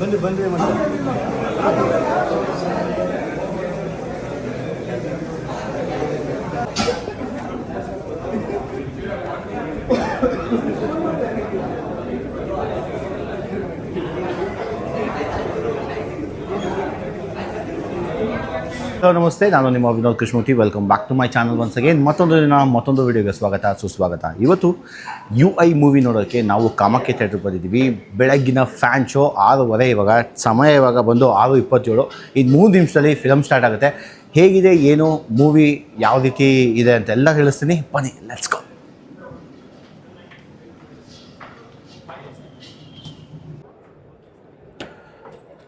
ಬನ್ನಿ ಬನ್ನಿ ಮತ್ತೆ ಹಲೋ, ನಮಸ್ತೆ. ನಾನು ನಿಮ್ಮ Vinod Krishnamurthy. Welcome back to my channel once again ಮತ್ತೊಂದು ದಿನ, ಮತ್ತೊಂದು ವಿಡಿಯೋಗೆ ಸ್ವಾಗತ, ಸುಸ್ವಾಗತ. ಇವತ್ತು ಯು ಐ ಮೂವಿ ನೋಡೋಕ್ಕೆ ನಾವು ಕಾಮಾಖ್ಯ ಥಿಯೇಟ್ರ್ ಬಂದಿದ್ದೀವಿ. ಬೆಳಗ್ಗಿನ ಫ್ಯಾನ್ ಶೋ ಆರೂವರೆ ಇವಾಗ. ಸಮಯ ಇವಾಗ ಬಂದು ಆರು ಇಪ್ಪತ್ತೇಳು. ಇದು ಮೂರು ನಿಮಿಷದಲ್ಲಿ ಫಿಲಮ್ ಸ್ಟಾರ್ಟ್ ಆಗುತ್ತೆ. ಹೇಗಿದೆ, ಏನು ಮೂವಿ ಯಾವ ರೀತಿ ಇದೆ ಅಂತೆಲ್ಲ ಹೇಳಿಸ್ತೀನಿ ಬನ್ನಿ let's go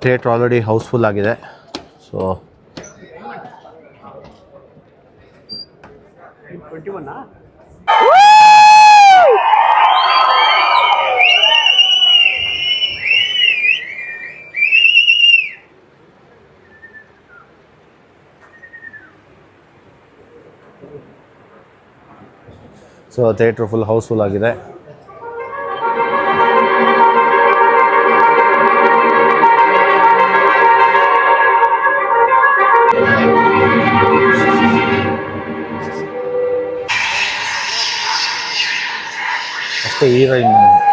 theatre already house full ಆಗಿದೆ. So so theatre full house full ಆಗಿದೆ. 厉害嘛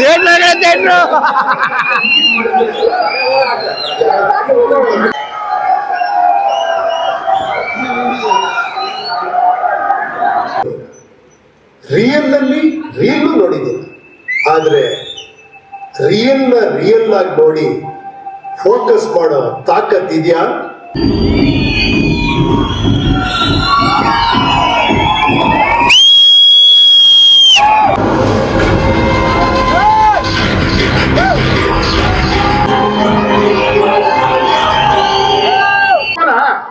ಓ ಥಿಯೇಟ್ರ್ ಥಿಯೇಟ್ರು ರಿಯಲ್ ನೋಡಿದ್ದೀನಿ. ಆದ್ರೆ ನ ರಿಯಲ್ ಆಗಿ ನೋಡಿ ಫೋಕಸ್ ಮಾಡೋ ತಾಕತ್ ಇದೆಯಾ?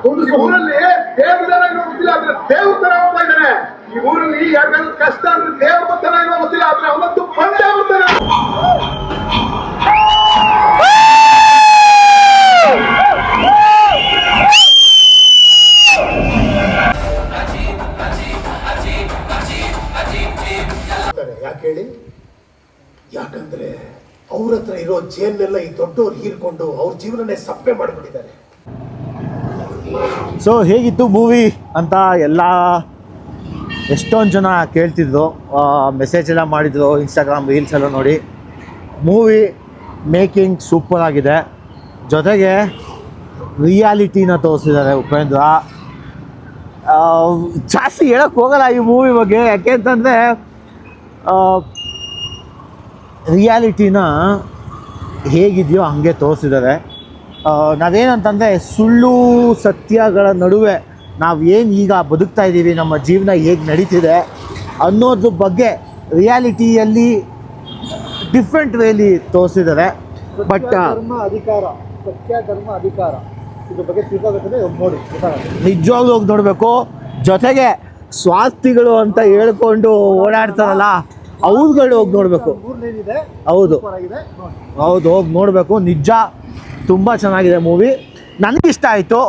ಈ ಊರಲ್ಲಿ ದೇವ್ರ ತರ ಇರೋ ಗೊತ್ತಿಲ್ಲ, ಆದ್ರೆ ದೇವ್ರ ತರ ಹೋಗ್ತಾ ಇದ್ದಾನೆ. ಈ ಊರಲ್ಲಿ ಯಾರಿಗಾದ್ರೂ ಕಷ್ಟ ಅಂದ್ರೆ ದೇವ್ರ ಬರ್ತಾನ ಇರೋ ಗೊತ್ತಿಲ್ಲ, ಆದ್ರೆ ಅವನಂತೂ ಬಂದೇ ಬರ್ತಾನೆ. ಯಾಕೆ ಹೇಳಿ? ಯಾಕಂದ್ರೆ ಅವ್ರ ಹತ್ರ ಇರೋ ಜೇಲ್ನೆಲ್ಲ ಈ ದೊಡ್ಡವ್ರು ಹೀರ್ಕೊಂಡು ಅವ್ರ ಜೀವನನೇ ಸಪ್ಪೆ ಮಾಡಿಬಿಟ್ಟಿದ್ದಾರೆ. ಸೊ ಹೇಗಿತ್ತು ಮೂವಿ ಅಂತ ಎಲ್ಲ ಎಷ್ಟೊಂದು ಜನ ಕೇಳ್ತಿದ್ರು ಮೆಸೇಜ್ ಎಲ್ಲ ಮಾಡಿದ್ರು ಇನ್ಸ್ಟಾಗ್ರಾಮ್ ರೀಲ್ಸ್ ಎಲ್ಲ ನೋಡಿ. ಮೂವಿ ಮೇಕಿಂಗ್ ಸೂಪರ್ ಆಗಿದೆ. ಜೊತೆಗೆ ರಿಯಾಲಿಟಿನ ತೋರಿಸಿದ್ದಾರೆ ಉಪೇಂದ್ರ. ಜಾಸ್ತಿ ಹೇಳಕ್ಕೆ ಹೋಗಲ್ಲ ಈ ಮೂವಿ ಬಗ್ಗೆ. ಯಾಕೆ ಅಂತಂದರೆ ರಿಯಾಲಿಟಿನ ಹೇಗಿದೆಯೋ ಹಾಗೆ ತೋರಿಸಿದ್ದಾರೆ. ನಾವೇನಂತಂದರೆ ಸುಳ್ಳು ಸತ್ಯಗಳ ನಡುವೆ ನಾವು ಏನು ಈಗ ಬದುಕ್ತಾ ಇದ್ದೀವಿ ನಮ್ಮ ಜೀವನ ಹೇಗೆ ನಡೀತಿದೆ ಅನ್ನೋದ್ರ ಬಗ್ಗೆ ರಿಯಾಲಿಟಿಯಲ್ಲಿ ಡಿಫ್ರೆಂಟ್ ವೇಲಿ ತೋರಿಸಿದ್ದಾರೆ. ಬಟ್ ಧರ್ಮ ಅಧಿಕಾರ ಸತ್ಯ ಧರ್ಮ ಅಧಿಕಾರ ಇದ್ರ ಬಗ್ಗೆ ತಿಳ್ಕೊಬೇಕಂದ್ರೆ ನೋಡಿ ನಿಜವಾಗ್ಲೂ ಹೋಗಿ ನೋಡಬೇಕು. ಜೊತೆಗೆ ಸ್ವಾರ್ಥಿಗಳು ಅಂತ ಹೇಳ್ಕೊಂಡು ಓಡಾಡ್ತಾರಲ್ಲ ಅವ್ರುಗಳು ಹೋಗಿ ನೋಡಬೇಕು. ಹೌದು. ಹೌದು ಹೋಗಿ ನೋಡಬೇಕು. ನಿಜ ತುಂಬ ಚೆನ್ನಾಗಿದೆ ಮೂವಿ ನನಗೆ ಇಷ್ಟ ಆಯಿತು.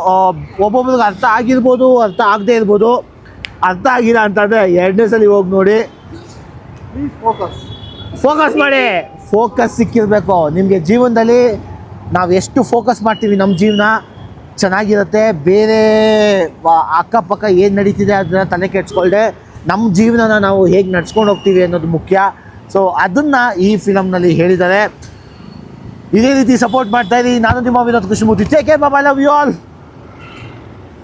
ಒಬ್ಬೊಬ್ರಿಗೆ ಅರ್ಥ ಆಗಿರ್ಬೋದು ಅರ್ಥ ಆಗದೇ ಇರ್ಬೋದು. ಅರ್ಥ ಆಗಿಲ್ಲ ಅಂತಂದರೆ ಎರಡನೇ ಸಲ ಹೋಗಿ ನೋಡಿ. ಫೋಕಸ್ ಮಾಡಿ. ಫೋಕಸ್ ಸಿಕ್ಕಿರಬೇಕು. ನಿಮಗೆ ಜೀವನದಲ್ಲಿ ನಾವು ಎಷ್ಟು ಫೋಕಸ್ ಮಾಡ್ತೀವಿ ನಮ್ಮ ಜೀವನ ಚೆನ್ನಾಗಿರುತ್ತೆ. ಬೇರೆ ಅಕ್ಕಪಕ್ಕ ಏನು ನಡೀತಿದೆ ಅದನ್ನ ತಲೆ ಕೆಡ್ಸ್ಕೊಳ್ದೆ. ನಮ್ಮ ಜೀವನನ ನಾವು ಹೇಗೆ ನಡ್ಸ್ಕೊಂಡು ಹೋಗ್ತೀವಿ ಅನ್ನೋದು ಮುಖ್ಯ. ಸೊ ಅದನ್ನು ಈ ಫಿಲಮ್ನಲ್ಲಿ ಹೇಳಿದ್ದಾರೆ. ಇದೇ ರೀತಿ ಸಪೋರ್ಟ್ ಮಾಡ್ತಾ ಇರಿ. ನಾನು ನಿಮ್ಮ ವಿನೋದ್ ಕೃಷ್ಣಮೂರ್ತಿ. ಟೇಕ್ ಕೇರ್ ಬಾಬಾ ಲವ್ ಯು ಆಲ್